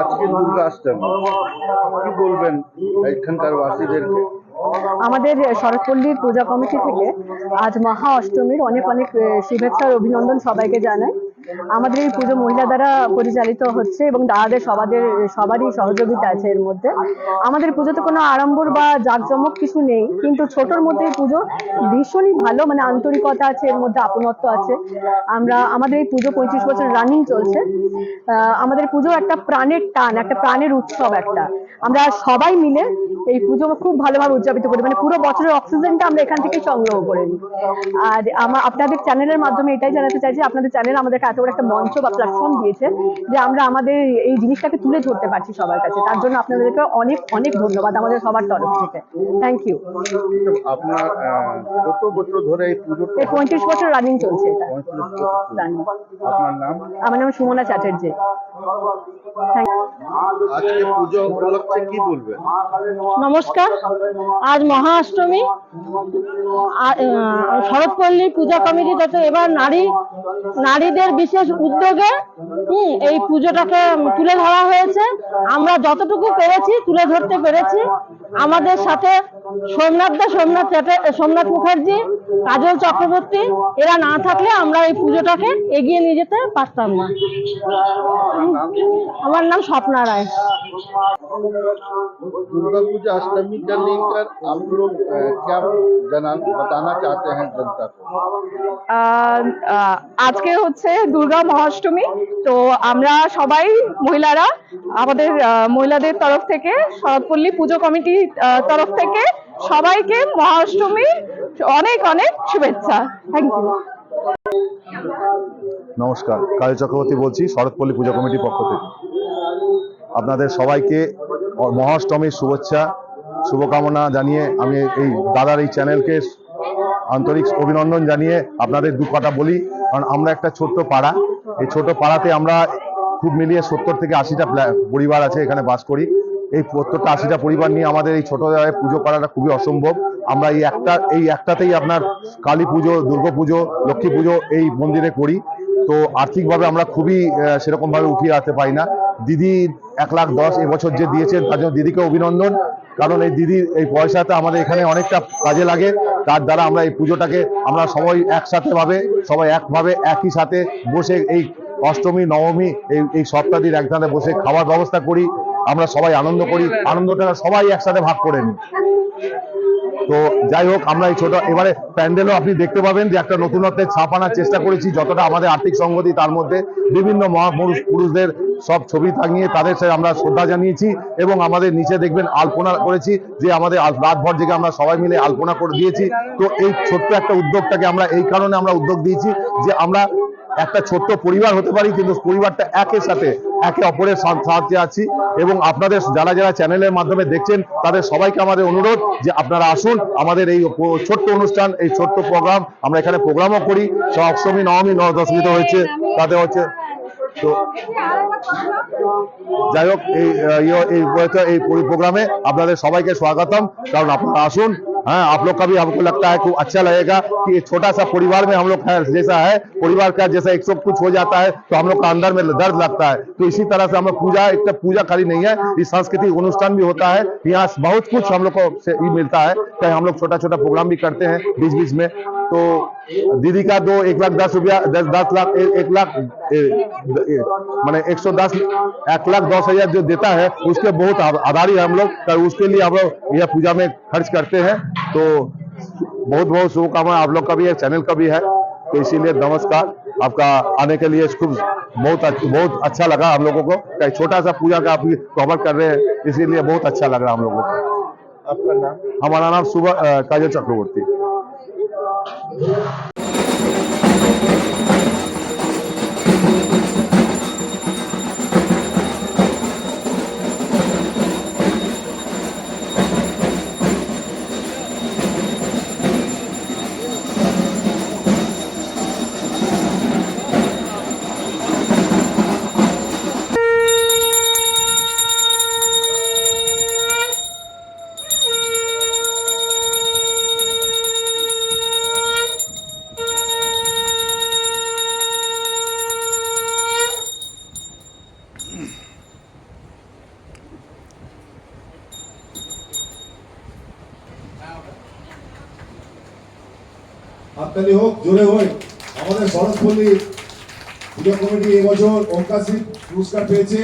আজকে দুর্গা কি বলবেন এখানকার বাসীদেরকে? আমাদের শরৎপল্লীর পূজা কমিটি থেকে আজ মহা অষ্টমীর অনেক অনেক শুভেচ্ছা অভিনন্দন সবাইকে জানাই। আমাদের এই পুজো মহিলা দ্বারা পরিচালিত হচ্ছে এবং দাদাদের সবাদের, সবারই সহযোগিতা আছে এর মধ্যে। আমাদের পুজোতে কোনো আড়ম্বর বা জাঁকজমক কিছু নেই, কিন্তু ছোটর মধ্যে এই পুজো ভীষণই ভালো মানে আন্তরিকতা আছে, এর মধ্যে আপনত্ব আছে। আমরা, আমাদের এই পুজো পঁয়ত্রিশ বছর রানিং চলছে। আমাদের পুজো একটা প্রাণের টান, একটা প্রাণের উৎসব একটা। আমরা সবাই মিলে এই পুজো খুব ভালোভাবে উদযাপিত করি মানে পুরো বছরের অক্সিজেনটা আমরা এখান থেকে সংগ্রহ করে নিই। আর আমার আপনাদের চ্যানেলের মাধ্যমে এটাই জানাতে চাইছি, আপনাদের চ্যানেল আমাদেরকে এত বড় একটা মঞ্চ বা প্ল্যাটফর্ম দিয়েছে যে আমরা আমাদের এই জিনিসটাকে তুলে ধরতে পারছি সবার কাছে। তার জন্য আপনাদেরকে অনেক অনেক ধন্যবাদ আমাদের সবার তরফ থেকে। থ্যাংক ইউ আপনার কত বছর ধরে এই পুজোটা এই পঁয়ত্রিশ বছর রানিং চলছে এটা। আপনার নাম? আমার নাম সুমনা চ্যাটার্জি। আজকে পুজো উপলক্ষে কি বলবেন? নমস্কার। আজ মহা অষ্টমী আ- শরৎপল্লী পূজা কমিটি তথা এবার নারী নারীদের বিশেষ উদ্যোগে এই পুজোটাকে তুলে ধরা হয়েছে। আমরা যতটুকু পেরেছি, তুলে ধরতে পেরেছি। আমাদের সাথে সোমনাথ দা সোমনাথ চ্যাটার সোমনাথ মুখার্জি কাজল চক্রবর্তী এরা না থাকলে আমরা এই পুজোটাকে এগিয়ে নিয়ে যেতে পারতাম না আমার নাম স্বপ্না রায় दुर्गा पूजा अष्टमी का लेकर आप लोग अ, क्या जना बताना चाहते हैं जनता को আহ, আহ, আজকে হচ্ছে দুর্গা মহাষ্টমী তো আমরা সবাই মহিলারা আমাদের আহ, মহিলাদের তরফ থেকে শরৎপল্লী পুজো কমিটির আহ, তরফ থেকে সবাইকে মহাষ্টমীর অনেক অনেক শুভেচ্ছা। থ্যাংক ইউ নমস্কার, কালী চক্রবর্তী বলছি, শরৎপল্লী পূজা কমিটির পক্ষ থেকে। আপনাদের সবাইকে মহাষ্টমীর শুভেচ্ছা, শুভকামনা জানিয়ে আমি এই দাদার এই চ্যানেলকে আন্তরিক অভিনন্দন জানিয়ে আপনাদের দু কথা বলি। কারণ আমরা একটা ছোট্ট পাড়া, এই ছোট পাড়াতে আমরা খুব মিলিয়ে সত্তর থেকে আশিটা পরিবার আছে এখানে বাস করি। এই সত্তরটা আশিটা পরিবার নিয়ে আমাদের এই ছোট জায়গায় পুজো করাটা খুবই অসম্ভব। আমরা এই একটা, এই একটাতেই আপনার কালী পুজো, দুর্গা পুজো, লক্ষ্মী পুজো এই মন্দিরে করি। তো আর্থিকভাবে আমরা খুবই সেরকমভাবে উঠিয়ে আসতে পারি না। দিদি এক লাখ দশ এবছর যে দিয়েছেন, তার জন্য দিদিকে অভিনন্দন। কারণ এই দিদির এই পয়সাটা আমাদের এখানে অনেকটা কাজে লাগে। তার দ্বারা আমরা এই পুজোটাকে, আমরা সবাই একসাথে ভাবে, সবাই একভাবে, একই সাথে বসে এই অষ্টমী, নবমী, এই এই সপ্তাহ দিন একসাথে বসে খাওয়ার ব্যবস্থা করি। আমরা সবাই আনন্দ করি, আনন্দটা সবাই একসাথে ভাগ করে নিই। তো যাই হোক, আমরা এই ছোট এবারে প্যান্ডেলও আপনি দেখতে পাবেন যে একটা নতুনত্বের ছাপ আনার চেষ্টা করেছি, যতটা আমাদের আর্থিক সংগতি তার মধ্যে। বিভিন্ন মহাপুরুষ পুরুষদের সব ছবি টাঙিয়ে তাদের সাথে আমরা শ্রদ্ধা জানিয়েছি এবং আমাদের নিচে দেখবেন আলপনা করেছি, যে আমাদের রাতভর জেগে আমরা সবাই মিলে আলপনা করে দিয়েছি। তো এই ছোট্ট একটা উদ্যোগটাকে আমরা এই কারণে আমরা উদ্যোগ দিয়েছি যে আমরা একটা ছোট্ট পরিবার হতে পারি, কিন্তু পরিবারটা একের সাথে একে অপরের সাহায্যে আছি এবং আপনাদের যারা যারা চ্যানেলের মাধ্যমে দেখছেন, তাদের সবাইকে আমাদের অনুরোধ যে আপনারা আসুন, আমাদের এই ছোট্ট অনুষ্ঠান, এই ছোট্ট প্রোগ্রাম, আমরা এখানে প্রোগ্রামও করি। অষ্টমী, নবমী দশমী তো হয়েছে, তাতে হচ্ছে তো যাই হোক এই এই প্রোগ্রামে আপনাদের সবাইকে স্বাগতম। কারণ আপনারা আসুন हाँ आप लोग का भी हमको लगता है खूब अच्छा लगेगा कि छोटा सा परिवार में हम लोग जैसा है, परिवार का जैसा एक सब कुछ हो जाता है तो हम लोग का अंदर में दर्द लगता है। तो इसी तरह से हम लोग पूजा एक तो पूजा खाली नहीं है, ये सांस्कृतिक अनुष्ठान भी होता है, यहाँ बहुत कुछ हम लोग को से मिलता है, चाहे हम लोग छोटा छोटा प्रोग्राम भी करते हैं बीच बीच में। तो दीदी का दो, एक लाख दस रुपया, दस दस लाख एक लाख माने एक सौ दस, एक लाख दस हज़ार जो देता है, उसके बहुत आ- आभारी है हम लोग तो उसके लिए हम लोग यह पूजा में खर्च करते हैं। तो बहुत बहुत शुभकामना आप लोग का भी है चैनल का भी है तो इसीलिए नमस्कार। आपका आने के लिए खूब बहुत अच्छ- बहुत अच्छा लगा हम लोगों को। एक छोटा सा पूजा का आप कवर कर रहे हैं इसीलिए बहुत अच्छा लग रहा है हम लोगों को। आपका नाम? हमारा नाम सुबह काजल चक्रवर्ती। হাততালি হোক জোরে হোক আমাদের শরৎপল্লী পুজো কমিটি এবছর ওঙ্কাশী পুরস্কার পেয়েছে।